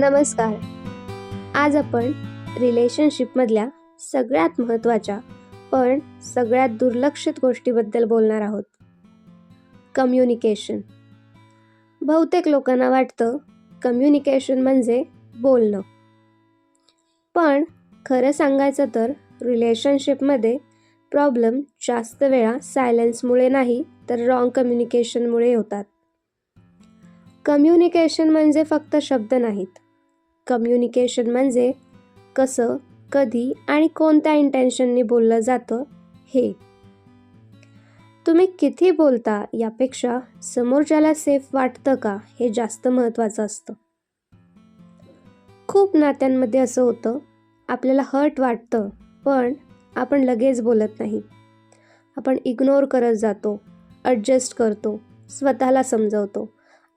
नमस्कार. आज आपण रिलेशनशिपमधल्या सगळ्यात महत्त्वाच्या पण सगळ्यात दुर्लक्षित गोष्टीबद्दल बोलणार आहोत. कम्युनिकेशन बहुतेक लोकांना वाटतं कम्युनिकेशन म्हणजे बोलणं. पण खरं सांगायचं तर रिलेशनशिपमध्ये प्रॉब्लेम जास्त वेळा सायलेन्समुळे नाही तर रॉंग कम्युनिकेशनमुळे होतात. कम्युनिकेशन म्हणजे फक्त शब्द नाहीत. कम्युनिकेशन म्हणजे कसं कधी आणि कोणत्या इंटेन्शननी बोललं जातं हे. तुम्ही किती बोलता यापेक्षा समोरच्याला सेफ वाटतं का हे जास्त महत्त्वाचं असतं. खूप नात्यांमध्ये असं होतं आपल्याला हर्ट वाटतं पण आपण लगेच बोलत नाही. आपण इग्नोर करत जातो ॲडजस्ट करतो स्वतःला समजवतो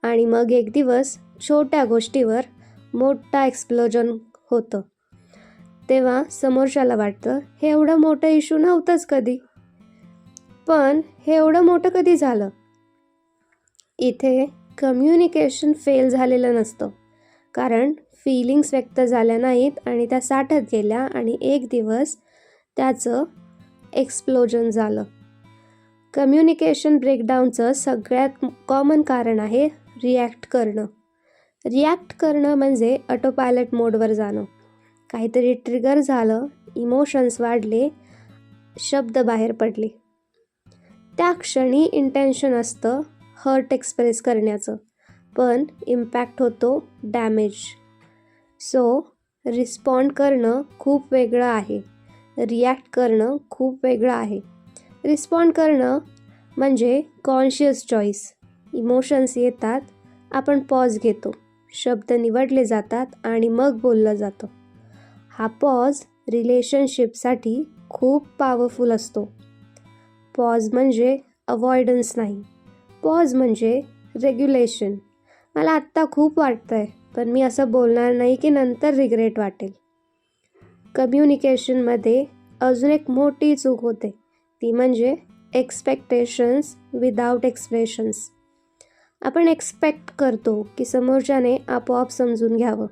आणि मग एक दिवस छोट्या गोष्टीवर मोठा एक्सप्लोजन होतं. तेव्हा समोरच्याला वाटतं हे एवढं मोठं इश्यू नव्हतंच कधी. पण हे एवढं मोठं कधी झालं? इथे कम्युनिकेशन फेल झालेलं नसतं. कारण फिलिंग्स व्यक्त झाल्या नाहीत आणि त्या साठत गेल्या आणि एक दिवस त्याचं एक्सप्लोजन झालं. कम्युनिकेशन ब्रेकडाऊनचं सगळ्यात कॉमन कारण आहे रिॲक्ट करणं. रिॲक्ट करणं म्हणजे ऑटो पायलट मोडवर जाणं. काहीतरी ट्रिगर झालं इमोशन्स वाढले शब्द बाहेर पडले. त्या क्षणी इंटेन्शन असतं हर्ट एक्सप्रेस करण्याचं पण इम्पॅक्ट होतो डॅमेज सो रिस्पॉन्ड करणं खूप वेगळं आहे. रिॲक्ट करणं खूप वेगळं आहे. रिस्पॉन्ड करणं म्हणजे कॉन्शियस चॉईस इमोशन्स येतात आपण पॉज घेतो. शब्द निवडले जातात आणि मग बोललं जातं. हा पॉज रिलेशनशिपसाठी खूप पॉवरफुल असतो. पॉज म्हणजे अवॉइडन्स नाही. पॉज म्हणजे रेग्युलेशन मला आत्ता खूप वाटतं आहे पण मी असं बोलणार नाही की नंतर रिग्रेट वाटेल. कम्युनिकेशनमध्ये अजून एक मोठी चूक होते. ती म्हणजे एक्सपेक्टेशन्स विदाऊट एक्सप्रेशन्स आपण एक्सपेक्ट करतो की समोरच्याने आपोआप समजून घ्यावं.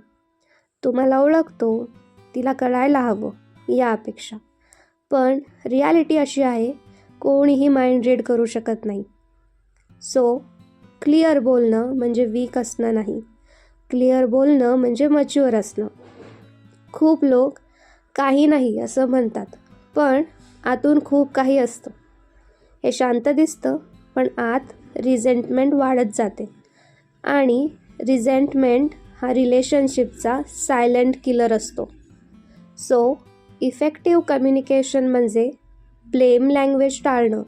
तुम्हाला ओळखतो तिला कळायला हवं या अपेक्षा. पण रियालिटी अशी आहे कोणीही माइंड रीड करू शकत नाही. सो क्लिअर बोलणं म्हणजे वीक असणं नाही. क्लिअर बोलणं म्हणजे मच्युअर असणं. खूप लोक काही नाही असं म्हणतात पण आतून खूप काही असतं. हे शांत दिसतं पण आत रिझेंटमेंट वाढत जाते. आणि रिझेंटमेंट हा रिलेशनशिपचा सायलेंट किलर असतो. सो इफेक्टिव्ह कम्युनिकेशन म्हणजे ब्लेम लँग्वेज टाळणं.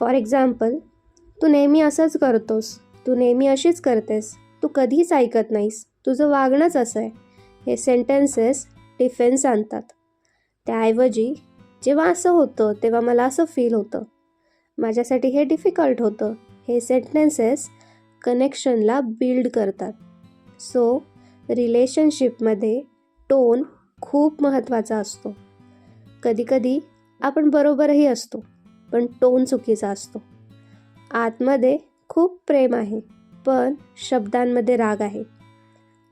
फॉर एक्झाम्पल तू नेहमी असंच करतोस. तू नेहमी अशीच करतेस. तू कधीच ऐकत नाहीस. तुझं वागणंच असं आहे. हे सेंटेन्सेस डिफेन्स आणतात. त्याऐवजी जेव्हा असं होतं तेव्हा मला असं फील होतं. माझ्यासाठी हे डिफिकल्ट होतं. हे सेंटेन्सेस कनेक्शनला बिल्ड करतात. सो रिलेशनशिपमध्ये टोन खूप महत्त्वाचा असतो. कधीकधी आपण बरोबरही असतो पण टोन चुकीचा असतो. आतमध्ये खूप प्रेम आहे पण शब्दांमध्ये राग आहे.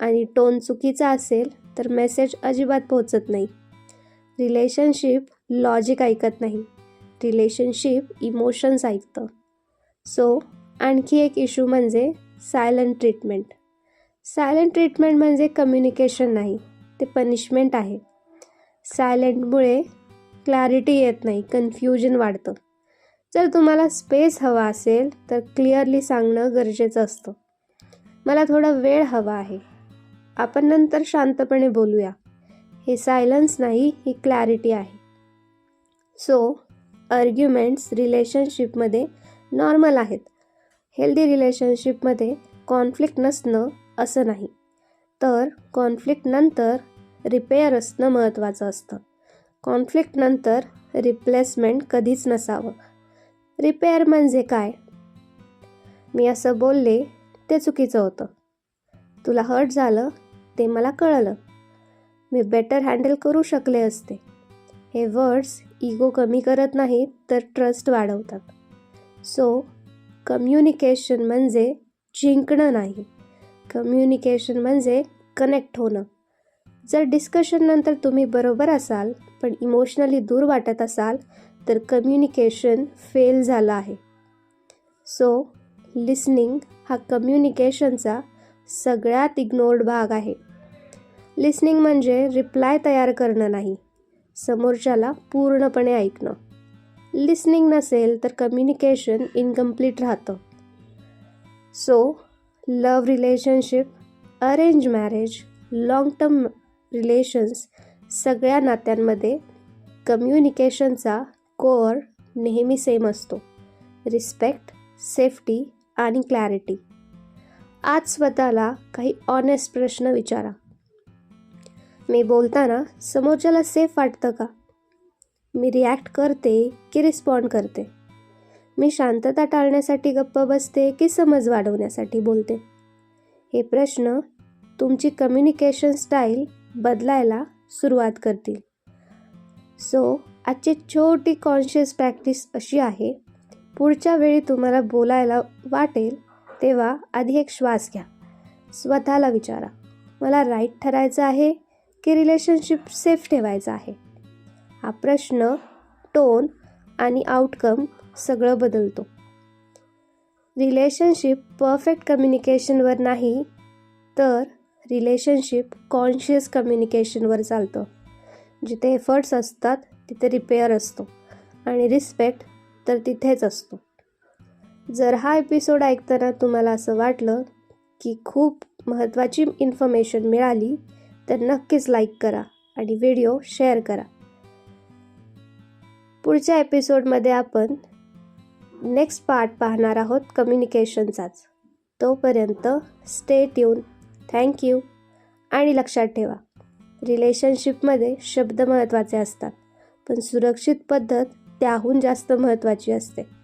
आणि टोन चुकीचा असेल तर मेसेज अजिबात पोहोचत नाही. रिलेशनशिप लॉजिक ऐकत नाही. रिलेशनशिप इमोशन्स ऐकतं. सो आणखी एक इश्यू म्हणजे सायलंट ट्रीटमेंट. सायलंट ट्रीटमेंट म्हणजे कम्युनिकेशन नाही ते पनिशमेंट आहे. सायलेंटमुळे क्लॅरिटी येत नाही कन्फ्युजन वाढतं. जर तुम्हाला स्पेस हवा असेल तर क्लिअरली सांगणं गरजेचं असतं. मला थोडा वेळ हवा आहे. आपण नंतर शांतपणे बोलूया. हे सायलन्स नाही ही क्लॅरिटी आहे. सो अर्ग्युमेंट्स रिलेशनशिपमध्ये नॉर्मल आहेत. हेल्दी रिलेशनशिपमध्ये कॉन्फ्लिक्ट नसणं असं नाही. तर कॉन्फ्लिक्टनंतर रिपेअर असणं महत्त्वाचं असतं. कॉन्फ्लिक्टनंतर रिप्लेसमेंट कधीच नसावं. रिपेअर म्हणजे काय? मी असं बोलले ते चुकीचं होतं. तुला हर्ट झालं ते मला कळलं. मी बेटर हँडल करू शकले असते. हे वर्ड्स इगो कमी करत नाहीत तर ट्रस्ट वाढवतात. सो कम्युनिकेशन म्हणजे जिंकणं नाही. कम्युनिकेशन म्हणजे कनेक्ट होणं. जर डिस्कशननंतर तुम्ही बरोबर असाल पण इमोशनली दूर वाटत असाल तर कम्युनिकेशन फेल झालं आहे. सो लिसनिंग हा कम्युनिकेशनचा सगळ्यात इग्नोर्ड भाग आहे. लिसनिंग म्हणजे रिप्लाय तयार करणं नाही. समोरच्याला पूर्णपणे ऐकणं. लिसनिंग नसेल तर कम्युनिकेशन इनकम्प्लीट राहतं. So love relationship arrange marriage long term relations सगळ्या नात्यांमध्ये कम्युनिकेशनचा कोअर नेहमी सेम असतो. रिस्पेक्ट सेफ्टी आणि क्लॅरिटी आज स्वतःला काही ऑनेस्ट प्रश्न विचारा. मी बोलताना समोरच्याला सेफ वाटतं का? मी रिॲक्ट करते की रिस्पॉन्ड करते. मी शांतता टाळण्यासाठी गप्प बसते की समज वाढवण्यासाठी बोलते? हे प्रश्न तुमची कम्युनिकेशन स्टाईल बदलायला सुरुवात करतील. सो आजची छोटी कॉन्शियस प्रॅक्टिस अशी आहे पुढच्या वेळी तुम्हाला बोलायला वाटेल तेव्हा आधी एक श्वास घ्या. स्वतःला विचारा. मला राईट ठरायचं आहे की रिलेशनशिप सेफ ठेवायचं आहे. हा प्रश्न टोन आणि आउटकम सगळं बदलतो. रिलेशनशिप परफेक्ट कम्युनिकेशनवर नाही तर रिलेशनशिप कॉन्शियस कम्युनिकेशनवर चालतं. जिथे एफर्ट्स असतात तिथे रिपेअर असतो. आणि रिस्पेक्ट तर तिथेच असतो. जर हा एपिसोड ऐकताना तुम्हाला असं वाटलं की खूप महत्त्वाची इन्फॉर्मेशन मिळाली तर नक्कीच लाईक करा आणि व्हिडिओ शेअर करा. पुढच्या एपिसोडमध्ये आपण नेक्स्ट पार्ट पाहणार आहोत कम्युनिकेशनचाच तोपर्यंत स्टे ट्यून थँक्यू आणि लक्षात ठेवा रिलेशनशिपमध्ये शब्द महत्त्वाचे असतात पण सुरक्षित पद्धत त्याहून जास्त महत्त्वाची असते.